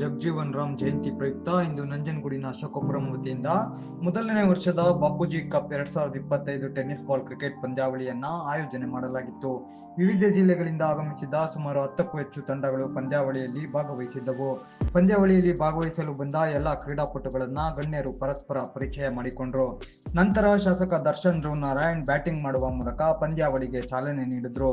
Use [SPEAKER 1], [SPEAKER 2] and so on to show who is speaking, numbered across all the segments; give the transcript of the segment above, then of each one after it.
[SPEAKER 1] ಜಗಜೀವನ್ ರಾಮ್ ಜಯಂತಿ ಪ್ರಯುಕ್ತ ಇಂದು ನಂಜನಗೂಡಿನ ಅಶೋಕಪುರಂ ವತಿಯಿಂದ ಮೊದಲನೇ ವರ್ಷದ ಬಾಪೂಜಿ ಕಪ್ ಎರಡ್ ಸಾವಿರದ ಇಪ್ಪತ್ತೈದು ಟೆನ್ನಿಸ್ ಬಾಲ್ ಕ್ರಿಕೆಟ್ ಪಂದ್ಯಾವಳಿಯನ್ನ ಆಯೋಜನೆ ಮಾಡಲಾಗಿತ್ತು. ವಿವಿಧ ಜಿಲ್ಲೆಗಳಿಂದ ಆಗಮಿಸಿದ ಸುಮಾರು ಹತ್ತಕ್ಕೂ ಹೆಚ್ಚು ತಂಡಗಳು ಪಂದ್ಯಾವಳಿಯಲ್ಲಿ ಭಾಗವಹಿಸಿದ್ದವು. ಪಂದ್ಯಾವಳಿಯಲ್ಲಿ ಭಾಗವಹಿಸಲು ಬಂದ ಎಲ್ಲ ಕ್ರೀಡಾಪಟುಗಳನ್ನ ಗಣ್ಯರು ಪರಸ್ಪರ ಪರಿಚಯ ಮಾಡಿಕೊಂಡ್ರು. ನಂತರ ಶಾಸಕ ದರ್ಶನ್ ಧ್ರುವ್ ನಾರಾಯಣ್ ಬ್ಯಾಟಿಂಗ್ ಮಾಡುವ ಮೂಲಕ ಪಂದ್ಯಾವಳಿಗೆ ಚಾಲನೆ ನೀಡಿದ್ರು.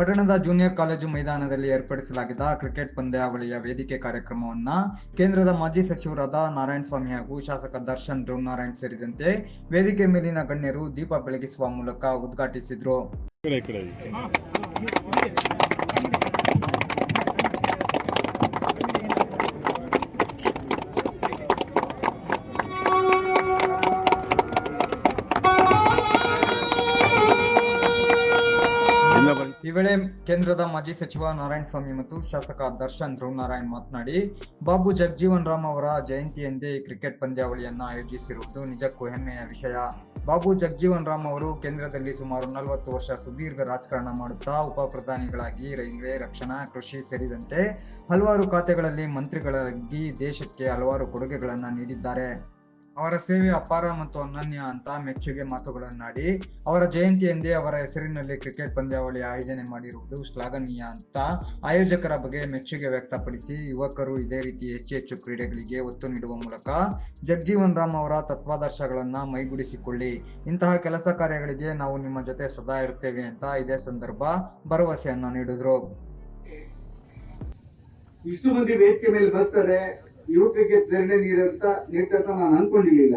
[SPEAKER 1] ಪಟ್ಟಣದ ಜೂನಿಯರ್ ಕಾಲೇಜು ಮೈದಾನದಲ್ಲಿ ಏರ್ಪಡಿಸಲಾಗಿದ್ದ ಕ್ರಿಕೆಟ್ ಪಂದ್ಯಾವಳಿಯ ವೇದಿಕೆ ಕಾರ್ಯಕ್ರಮವನ್ನ ಕೇಂದ್ರದ ಮಾಜಿ ಸಚಿವರಾದ ನಾರಾಯಣ ಸ್ವಾಮಿ ಹಾಗೂ ಶಾಸಕ ದರ್ಶನ್ ಧ್ರುವ ಸೇರಿದಂತೆ ವೇದಿಕೆ ಮೇಲಿನ ಗಣ್ಯರು ದೀಪ ಬೆಳಗಿಸುವ ಮೂಲಕ ಉದ್ಘಾಟಿಸಿದ್ರು. ವೇಳೆ ಕೇಂದ್ರದ ಮಾಜಿ ಸಚಿವ ನಾರಾಯಣ ಸ್ವಾಮಿ ಮತ್ತು ಶಾಸಕ ದರ್ಶನ್ ಧ್ರುವ ನಾರಾಯಣ್ ಮಾತನಾಡಿ, ಬಾಬು ಜಗಜೀವನ್ ರಾಮ್ ಅವರ ಜಯಂತಿಯಂದೇ ಕ್ರಿಕೆಟ್ ಪಂದ್ಯಾವಳಿಯನ್ನು ಆಯೋಜಿಸಿರುವುದು ನಿಜಕ್ಕೂ ಹೆಮ್ಮೆಯ ವಿಷಯ. ಬಾಬು ಜಗಜೀವನ್ ರಾಮ್ ಅವರು ಕೇಂದ್ರದಲ್ಲಿ ಸುಮಾರು ನಲವತ್ತು ವರ್ಷ ಸುದೀರ್ಘ ರಾಜಕಾರಣ ಮಾಡುತ್ತಾ ಉಪ ಪ್ರಧಾನಿಗಳಾಗಿ ರೈಲ್ವೆ, ರಕ್ಷಣಾ, ಕೃಷಿ ಸೇರಿದಂತೆ ಹಲವಾರು ಖಾತೆಗಳಲ್ಲಿ ಮಂತ್ರಿಗಳಾಗಿ ದೇಶಕ್ಕೆ ಹಲವಾರು ಕೊಡುಗೆಗಳನ್ನು ನೀಡಿದ್ದಾರೆ. ಅವರ ಸೇವೆ ಅಪಾರ ಮತ್ತು ಅನನ್ಯ ಅಂತ ಮೆಚ್ಚುಗೆ ಮಾತುಗಳನ್ನಾಡಿ, ಅವರ ಜಯಂತಿಯಂದೇ ಅವರ ಹೆಸರಿನಲ್ಲಿ ಕ್ರಿಕೆಟ್ ಪಂದ್ಯಾವಳಿ ಆಯೋಜನೆ ಮಾಡಿರುವುದು ಶ್ಲಾಘನೀಯ ಅಂತ ಆಯೋಜಕರ ಬಗ್ಗೆ ಮೆಚ್ಚುಗೆ ವ್ಯಕ್ತಪಡಿಸಿ, ಯುವಕರು ಇದೇ ರೀತಿ ಹೆಚ್ಚು ಹೆಚ್ಚು ಕ್ರೀಡೆಗಳಿಗೆ ಒತ್ತು ನೀಡುವ ಮೂಲಕ ಜಗಜೀವನ್ ರಾಮ್ ಅವರ ತತ್ವಾದರ್ಶಗಳನ್ನ ಮೈಗೂಡಿಸಿಕೊಳ್ಳಿ. ಇಂತಹ ಕೆಲಸ ಕಾರ್ಯಗಳಿಗೆ ನಾವು ನಿಮ್ಮ ಜೊತೆ ಸದಾ ಇರುತ್ತೇವೆ ಅಂತ ಇದೇ ಸಂದರ್ಭ ಭರವಸೆಯನ್ನ ನೀಡಿದ್ರು.
[SPEAKER 2] ಇಷ್ಟು ಮಂದಿ ವೇದಿಕೆ ಮೇಲೆ ಬರ್ತಾರೆ ಯುವಕರಿಗೆ ಪ್ರೇರಣೆ ನೀಡಂತ ನೀಡ್ತಂತ ನಾನು ಅನ್ಕೊಂಡಿರ್ಲಿಲ್ಲ.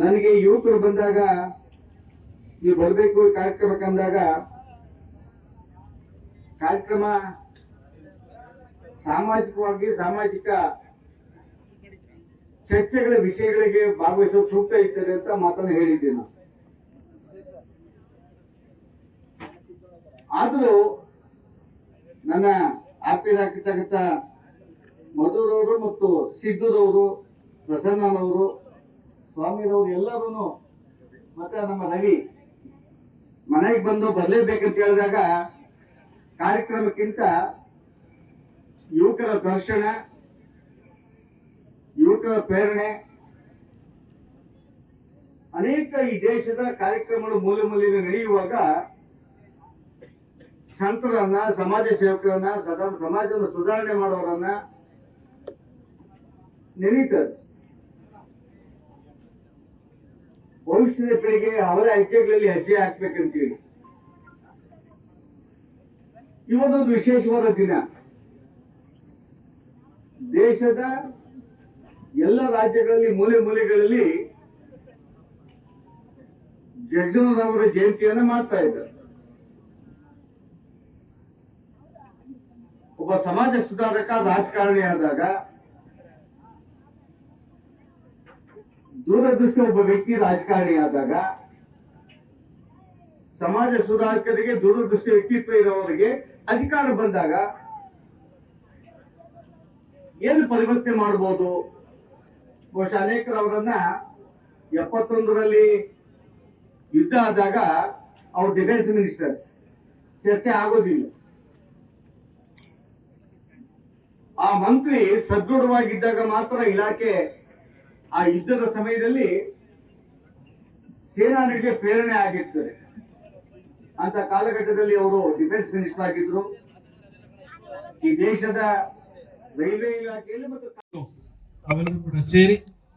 [SPEAKER 2] ನನಗೆ ಯುವಕರು ಬಂದಾಗ, ನೀವು ಬರಬೇಕು ಕಾರ್ಯಕ್ರಮ ಕಾರ್ಯಕ್ರಮಕ್ಕೆ ಅಂದಾಗ ಕಾರ್ಯಕ್ರಮ ಸಾಮಾಜಿಕವಾಗಿ ಸಾಮಾಜಿಕ ಚರ್ಚೆಗಳ ವಿಷಯಗಳಿಗೆ ಭಾಗವಹಿಸೋದು ಸೂಕ್ತ ಇರ್ತದೆ ಅಂತ ಮಾತನ್ನು ಹೇಳಿದ್ದೆ ನಾನು. ಆದರೂ ನನ್ನ ಆಪ್ತರಾಗಿರ್ತಕ್ಕಂಥ ಮಧುರವರು ಮತ್ತು ಸಿದ್ದುರವರು ಪ್ರಸನ್ನನವರು ಸ್ವಾಮಿರವರು ಎಲ್ಲರೂ ಮತ್ತೆ ನಮ್ಮ ರವಿ ಮನೆಗೆ ಬಂದು ಬರಲೇಬೇಕಂತ ಹೇಳಿದಾಗ ಕಾರ್ಯಕ್ರಮಕ್ಕಿಂತ ಯುವಕರ ದರ್ಶನ, ಯುವಕರ ಪ್ರೇರಣೆ, ಅನೇಕ ಈ ದೇಶದ ಕಾರ್ಯಕ್ರಮಗಳು ಮೂಲೆ ಮೂಲೆಯಲ್ಲಿ ನಡೆಯುವಾಗ ಸಂತರನ್ನ, ಸಮಾಜ ಸೇವಕರನ್ನ, ಸದಾ ಸಮಾಜವನ್ನು ಸುಧಾರಣೆ ಮಾಡೋರನ್ನ ನೆನೀತಾರೆ ಭವಿಷ್ಯದ ಪೀಳಿಗೆ ಅವರ ಅಂಕೆಗಳಲ್ಲಿ ಹೆಜ್ಜೆ ಹಾಕ್ಬೇಕಂತೇಳಿ. ಇವತ್ತೊಂದು ವಿಶೇಷವಾದ ದಿನ. ದೇಶದ ಎಲ್ಲ ರಾಜ್ಯಗಳಲ್ಲಿ, ಮೂಲೆ ಮೂಲೆಗಳಲ್ಲಿ ಜಗಜನರವರ ಜಯಂತಿಯನ್ನ ಮಾಡ್ತಾ ಇದ್ದಾರೆ. ಒಬ್ಬ ಸಮಾಜ ಸುಧಾರಕ, ರಾಜಕಾರಣಿ ಆದಾಗ ದೂರದೃಷ್ಟಿ ಒಬ್ಬ ವ್ಯಕ್ತಿ ರಾಜಕಾರಣಿ ಆದಾಗ ಸಮಾಜ ಸುಧಾರಕರಿಗೆ ದೂರದೃಷ್ಟಿ ವ್ಯಕ್ತಿತ್ವ ಇರೋವರಿಗೆ ಅಧಿಕಾರ ಬಂದಾಗ ಏನು ಪರಿವರ್ತನೆ ಮಾಡಬಹುದು ಬಹುಶಃ ಅನೇಕರು ಅವರನ್ನ ಎಪ್ಪತ್ತೊಂದರಲ್ಲಿ ಯುದ್ಧ ಆದಾಗ ಅವ್ರು ಡಿಫೆನ್ಸ್ ಮಿನಿಸ್ಟರ್. ಚರ್ಚೆ ಆಗೋದಿಲ್ಲ. ಆ ಮಂತ್ರಿ ಸದೃಢವಾಗಿದ್ದಾಗ ಮಾತ್ರ ಇಲಾಖೆ ಆ ಯುದ್ಧದ ಸಮಯದಲ್ಲಿ ಸೇನಾನಿಗೆ ಪ್ರೇರಣೆ ಆಗಿರ್ತದೆ ಅಂತ ಕಾಲಘಟ್ಟದಲ್ಲಿ ಅವರು ಡಿಫೆನ್ಸ್ ಮಿನಿಸ್ಟರ್ ಆಗಿದ್ರು. ಈ ದೇಶದ ರೈಲ್ವೆ ಇಲಾಖೆಯಲ್ಲಿ ಮತ್ತು
[SPEAKER 3] ಅವರು ಕೂಡ ಸೇರಿ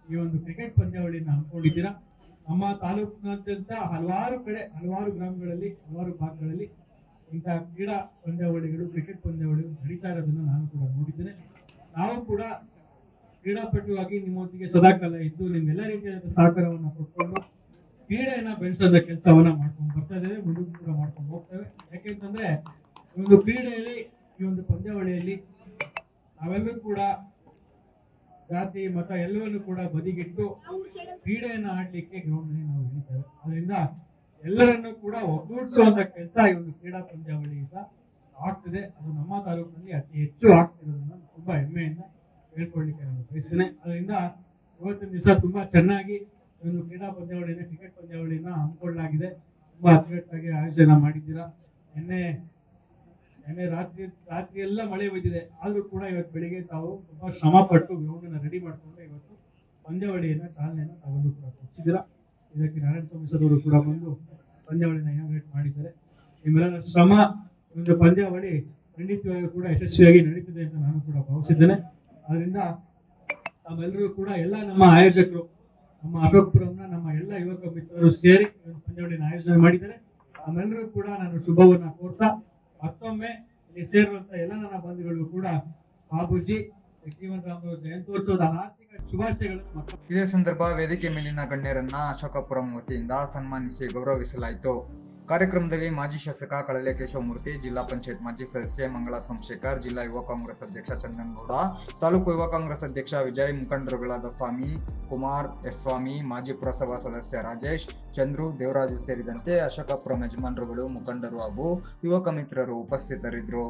[SPEAKER 3] ಈ ಒಂದು ಕ್ರಿಕೆಟ್ ಪಂದ್ಯಾವಳಿಯನ್ನು ಹಮ್ಮಿಕೊಂಡಿದ್ದೀರಾ? ನಮ್ಮ ತಾಲೂಕಿನಾದ್ಯಂತ ಹಲವಾರು ಕಡೆ, ಹಲವಾರು ಗ್ರಾಮಗಳಲ್ಲಿ, ಹಲವಾರು ಭಾಗಗಳಲ್ಲಿ ಇಂತಹ ಕ್ರೀಡಾ ಪಂದ್ಯಾವಳಿಗಳು ಕ್ರಿಕೆಟ್ ಪಂದ್ಯಾವಳಿಗಳು ನಡೀತಾ ಇರೋದನ್ನು ನಾನು ಕೂಡ ನೋಡಿದ್ದೇನೆ. ನಾವು ಕೂಡ ಕ್ರೀಡಾಪಟುವಾಗಿ ನಿಮ್ಮೊಂದಿಗೆ ಸದಾಕಾಲ ಇದ್ದು ನಿಮ್ಗೆಲ್ಲ ರೀತಿಯಾದ ಸಹಕಾರವನ್ನು ಕೊಟ್ಕೊಂಡು ಕ್ರೀಡೆಯನ್ನ ಬೆಳೆಸೋದ ಕೆಲಸವನ್ನ ಮಾಡ್ಕೊಂಡು ಬರ್ತಾ ಇದ್ದೇವೆ ಮುಂದೆ ಕೂಡ ಮಾಡ್ಕೊಂಡು ಹೋಗ್ತೇವೆ. ಯಾಕೆಂತಂದ್ರೆ ಈ ಒಂದು ಕ್ರೀಡೆಯಲ್ಲಿ, ಈ ಒಂದು ಪಂದ್ಯಾವಳಿಯಲ್ಲಿ ನಾವೆಲ್ಲರೂ ಕೂಡ ಜಾತಿ, ಮತ ಎಲ್ಲವನ್ನು ಕೂಡ ಬದಿಗಿಟ್ಟು ಕ್ರೀಡೆಯನ್ನು ಆಡ್ಲಿಕ್ಕೆ ಗ್ರೌಂಡ್ ನಾವು ಹೇಳ್ತೇವೆ. ಅದರಿಂದ ಎಲ್ಲರನ್ನೂ ಕೂಡ ಒಗ್ಗೂಡಿಸುವಂತ ಕೆಲಸ ಈ ಒಂದು ಕ್ರೀಡಾ ಪಂದ್ಯಾವಳಿಯಿಂದ ಆಗ್ತದೆ. ಅದು ನಮ್ಮ ತಾಲೂಕಿನಲ್ಲಿ ಅತಿ ಹೆಚ್ಚು ಆಗ್ತಿರೋದನ್ನ ತುಂಬಾ ಹೆಮ್ಮೆಯಿಂದ ಹೇಳ್ಕೊಳ್ಳಿಕ್ಕೆ ಬಯಸ್ತೇನೆ ಅದರಿಂದ ಇವತ್ತಿನ ದಿವಸ ತುಂಬಾ ಚೆನ್ನಾಗಿ ಒಂದು ಕ್ರೀಡಾ ಪಂದ್ಯಾವಳಿನ, ಕ್ರಿಕೆಟ್ ಪಂದ್ಯಾವಳಿನ ಹಮ್ಮಿಕೊಳ್ಳಲಾಗಿದೆ. ತುಂಬಾ ಅಚ್ಚುಕಟ್ಟಾಗಿ ಆಯೋಜನೆ ಮಾಡಿದ್ದೀರಾ. ನಿನ್ನೆ ನಿನ್ನೆ ರಾತ್ರಿ ರಾತ್ರಿ ಎಲ್ಲ ಮಳೆ ಬಿದ್ದಿದೆ. ಆದರೂ ಕೂಡ ಇವತ್ತು ಬೆಳಿಗ್ಗೆ ತಾವು ತುಂಬಾ ಶ್ರಮ ಪಟ್ಟು ರೆಡಿ ಮಾಡಿಕೊಂಡು ಇವತ್ತು ಪಂದ್ಯಾವಳಿಯನ್ನ, ಚಾಲನೆಯನ್ನು ತಗೊಂಡು ಕೂಡ ಕೊಡ್ತಿದ್ದೀರಾ ಇದಕ್ಕೆ ನಾರಾಯಣ ಸ್ವಾಮಿ ಸರ್ ಕೂಡ ಬಂದು ಪಂದ್ಯಾವಳಿನ ಇನಾಗ್ರೇಟ್ ಮಾಡಿದ್ದಾರೆ. ನಿಮ್ಮೆಲ್ಲರ ಶ್ರಮ, ಒಂದು ಪಂದ್ಯಾವಳಿ ಖಂಡಿತವಾಗಿಯೂ ಕೂಡ ಯಶಸ್ವಿಯಾಗಿ ನಡೀತಿದೆ ಅಂತ ನಾನು ಕೂಡ ಭಾವಿಸಿದ್ದೇನೆ. ಅದರಿಂದ ತಾವೆಲ್ಲರೂ ಕೂಡ ಎಲ್ಲ ನಮ್ಮ ಆಯೋಜಕರು, ನಮ್ಮ ಅಶೋಕ್ಪುರಂನ ನಮ್ಮ ಎಲ್ಲ ಯುವಕ ಮಿತ್ರರು ಸೇರಿ ಪಂದ್ಯಾವಳಿನ ಆಯೋಜನೆ ಮಾಡಿದ್ದಾರೆ. ನಮ್ಮೆಲ್ಲರೂ ಕೂಡ ನಾನು ಶುಭವನ್ನ ಕೋರ್ತಾ, ಮತ್ತೊಮ್ಮೆ ಇಲ್ಲಿ ಸೇರುವಂತ ಎಲ್ಲ ನನ್ನ ಬಂಧುಗಳಿಗೂ ಕೂಡ ಬಾಬೂಜಿ
[SPEAKER 1] ಇದೇ ಸಂದರ್ಭ ವೇದಿಕೆ ಮೇಲಿನ ಗಣ್ಯರನ್ನ ಅಶೋಕಪುರಂ ವತಿಯಿಂದ ಸನ್ಮಾನಿಸಿ ಗೌರವಿಸಲಾಯಿತು. ಕಾರ್ಯಕ್ರಮದಲ್ಲಿ ಮಾಜಿ ಶಾಸಕ ಕಳಲೆ ಕೇಶವಮೂರ್ತಿ ಜಿಲ್ಲಾ ಪಂಚಾಯತ್ ಮಾಜಿ ಸದಸ್ಯ ಮಂಗಳ ಸೋಮಶೇಖರ್, ಜಿಲ್ಲಾ ಯುವ ಕಾಂಗ್ರೆಸ್ ಅಧ್ಯಕ್ಷ ಚಂದನಗೌಡ, ತಾಲೂಕು ಯುವ ಕಾಂಗ್ರೆಸ್ ಅಧ್ಯಕ್ಷ ವಿಜಯ್ ಮುಖಂಡರುಗಳಾದ ಸ್ವಾಮಿ ಕುಮಾರ್ ಎಸ್ ಸ್ವಾಮಿ, ಮಾಜಿ ಪುರಸಭಾ ಸದಸ್ಯ ರಾಜೇಶ್, ಚಂದ್ರು, ದೇವರಾಜು ಸೇರಿದಂತೆ ಅಶೋಕಪುರಂ ಯಜಮಾನರುಗಳು ಮುಖಂಡರು ಹಾಗೂ ಯುವಕ ಮಿತ್ರರು ಉಪಸ್ಥಿತರಿದ್ದರು.